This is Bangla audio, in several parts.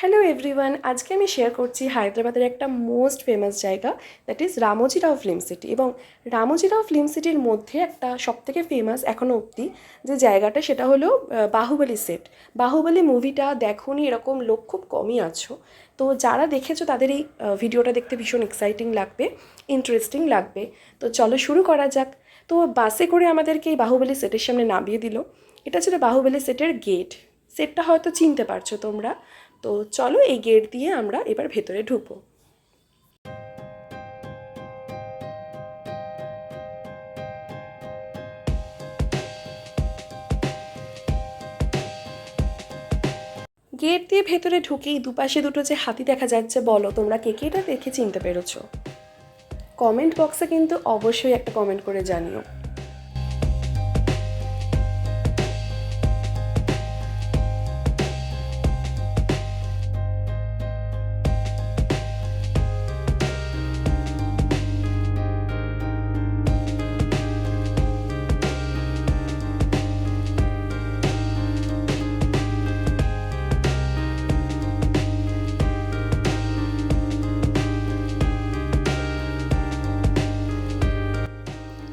হ্যালো এভরিওয়ান আজকে আমি শেয়ার করছি হায়দ্রাবাদের একটা মোস্ট ফেমাস জায়গা that is Ramoji Rao film city এবং রামোজিরাও ফিল্ম সিটির মধ্যে একটা সবথেকে ফেমাস এখনও অবধি যে জায়গাটা, সেটা হলো বাহুবলি সেট বাহুবলি মুভিটা দেখোনি এরকম লোক খুব কমই আছো। তো যারা দেখেছ তাদের এই ভিডিওটা দেখতে ভীষণ এক্সাইটিং লাগবে ইন্টারেস্টিং লাগবে। তো চলো শুরু করা যাক। তো বাসে করে আমাদেরকে এই বাহুবলি সেটের সামনে নামিয়ে দিল। এটা ছিল বাহুবলি সেটের গেট সেটটা হয়তো চিনতে পারছ তোমরা। তো চলো এই গেট দিয়ে আমরা এবার ভেতরে ঢুকবো। গেট দিয়ে ভেতরে ঢুকেই দুপাশে দুটো যে হাতি দেখা যাচ্ছে, বলো তোমরা কে কে এটা দেখে চিনতে পেরেছ? কমেন্ট বক্সে কিন্তু অবশ্যই একটা কমেন্ট করে জানিও।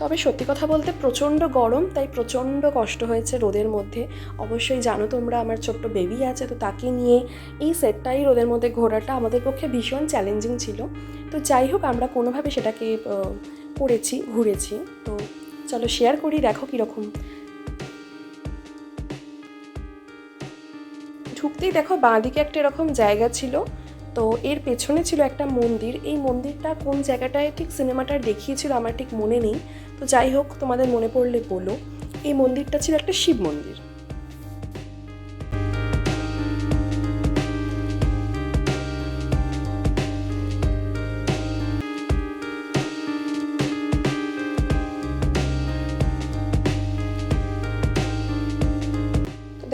তবে সত্যি কথা বলতে প্রচণ্ড গরম, তাই প্রচণ্ড কষ্ট হয়েছে রোদের মধ্যে। অবশ্যই জানো তোমরা, আমার ছোট্ট বেবি আছে, তো তাকে নিয়ে এই সেটটাই রোদের মধ্যে ঘোরাটা আমাদের পক্ষে ভীষণ চ্যালেঞ্জিং ছিল। তো যাই হোক, আমরা কোনোভাবে সেটাকে করেছি, ঘুরেছি। তো চলো শেয়ার করি, দেখো কীরকম। ঢুকতেই দেখো বাঁদিকে একটা এরকম জায়গা ছিল। তো এর পেছনে ছিল একটা মন্দির। এই মন্দিরটা কোন জায়গাটায় ঠিক সিনেমাটার দেখিয়েছিল আমার ঠিক মনে নেই। তো যাই হোক, তোমাদের মনে পড়লে বলো। এই মন্দিরটা ছিল একটা শিব মন্দির।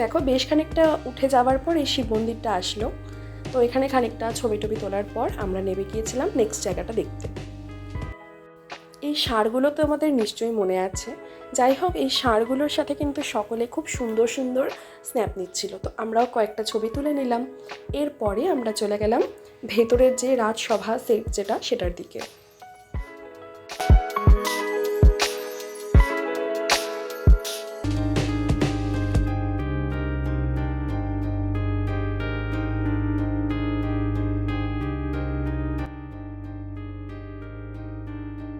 দেখো, বেশ খানিকটা উঠে যাওয়ার পর এই শিব মন্দিরটা আসলো। তো এখানে খানিকটা ছবি টবি তোলার পর আমরা নেমে গিয়েছিলাম নেক্সট জায়গাটা দেখতে। এই সারগুলো তো আমাদের নিশ্চয়ই মনে আছে। যাই হোক, এই সারগুলোর সাথে কিন্তু সকলে খুব সুন্দর সুন্দর স্ন্যাপ নিচ্ছিল। তো আমরাও কয়েকটা ছবি তুলে নিলাম। এরপরে আমরা চলে গেলাম ভেতরের যে রাজসভা, সেট যেটা, সেটার দিকে।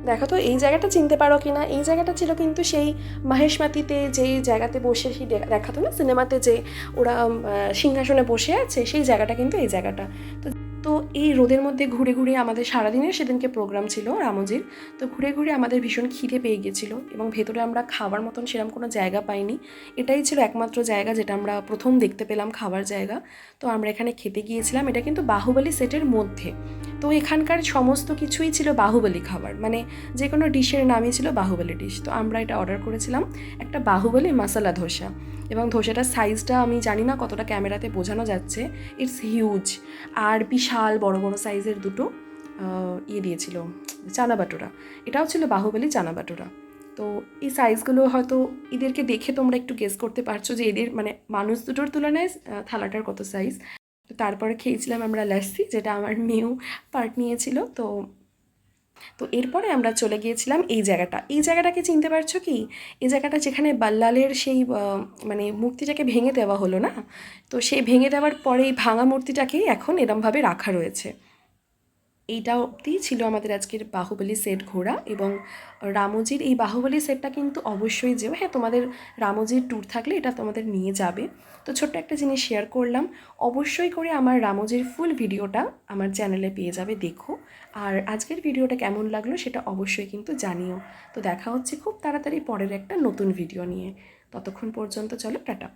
দেখো তো, এই জায়গাটা চিনতে পারো কি না এই জায়গাটা ছিল কিন্তু সেই মাহেশমাতিতে যেই জায়গাতে বসে সেই দেখাতো না? সিনেমাতে যে ওরা সিংহাসনে বসে আছে, সেই জায়গাটা কিন্তু এই জায়গাটা। তো তো এই রোদের মধ্যে ঘুরে ঘুরে আমাদের সারাদিনের সেদিনকে প্রোগ্রাম ছিল রামজির। তো ঘুরে ঘুরে আমাদের ভীষণ খিদে পেয়ে গেছিল এবং ভেতরে আমরা খাবার মতন সেরকম কোনো জায়গা পাইনি। এটাই ছিল একমাত্র জায়গা যেটা আমরা প্রথম দেখতে পেলাম খাবার জায়গা। তো আমরা এখানে খেতে গিয়েছিলাম। এটা কিন্তু বাহুবলী সেটের মধ্যে। তো এখানকার সমস্ত কিছুই ছিল বাহুবলি খাবার। মানে যে কোনো ডিশের নামই ছিল বাহুবলি ডিশ তো আমরা এটা অর্ডার করেছিলাম একটা বাহুবলি মশলা ধোসা। এবং ধোসাটার সাইজটা আমি জানি না কতটা ক্যামেরাতে বোঝানো যাচ্ছে। ইটস হিউজ আর বিশাল বড় বড় সাইজের দুটো ইয়ে দিয়েছিল, চানা বাটোরা। এটাও ছিল বাহুবলি চানা বাটোরা। তো এই সাইজগুলো হয়তো এদেরকে দেখে তোমরা একটু গেস করতে পারছ যে এদের মানে মানুষ দুটোর তুলনায় থালাটার কত সাইজ তো তারপরে খেয়েছিলাম আমরা লাস্সি, যেটা আমার মেয়েও পার্ট নিয়েছিল। তো তো এরপরে আমরা চলে গিয়েছিলাম এই জায়গাটা। এই জায়গাটাকে চিনতে পারছ কি? এই জায়গাটা যেখানে বাল্লালের সেই মানে মূর্তিটাকে ভেঙে দেওয়া হলো না? তো সেই ভেঙে দেওয়ার পরে এই ভাঙা মূর্তিটাকেই এখন এরমভাবে রাখা রয়েছে। এইটা অবধি ছিল আমাদের আজকের বাহুবলী সেট ঘোরা এবং রামোজির এই বাহুবলী সেটটা কিন্তু অবশ্যই যেও। হ্যাঁ তোমাদের রামোজির ট্যুর থাকলে এটা তোমাদের নিয়ে যাবে। তো ছোট্ট একটা জিনিস শেয়ার করলাম। অবশ্যই করে আমার রামোজির ফুল ভিডিওটা আমার চ্যানেলে পেয়ে যাবে, দেখো। আর আজকের ভিডিওটা কেমন লাগল সেটা অবশ্যই কিন্তু জানিও। তো দেখা হচ্ছে খুব তাড়াতাড়ি পরের একটা নতুন ভিডিও নিয়ে। ততক্ষণ পর্যন্ত চলো, টাটা।